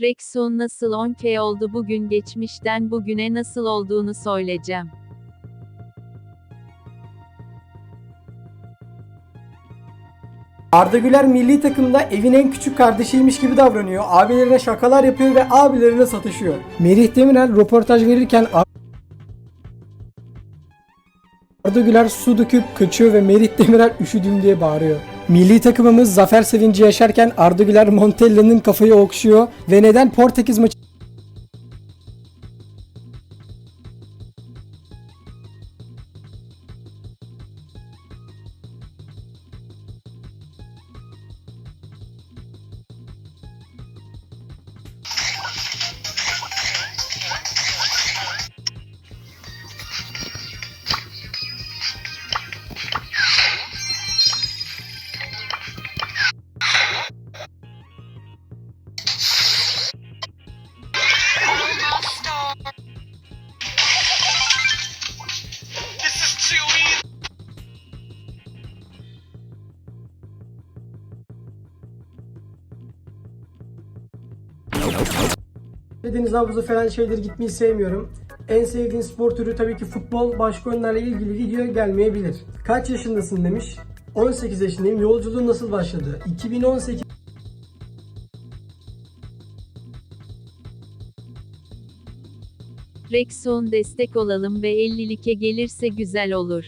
Rexon nasıl 10K oldu bugün geçmişten bugüne nasıl olduğunu söyleyeceğim. Arda Güler milli takımda evin en küçük kardeşiymiş gibi davranıyor. Abilerine şakalar yapıyor ve abilerine satışıyor. Merih Demirel röportaj verirken Arda Güler su döküp kaçıyor ve Merih Demirel üşüdüm diye bağırıyor. Milli takımımız zafer sevinci yaşarken Arda Güler Montella'nın kafayı okşuyor ve neden Portekiz maçı Deniz havuzu falan şeyleri gitmeyi sevmiyorum. En sevdiğin spor türü tabii ki futbol. Başka oyunlarla ilgili video gelmeyebilir. Kaç yaşındasın demiş. 18 yaşındayım. Yolculuğun nasıl başladı? 2018 Rexon destek olalım ve 50'like gelirse güzel olur.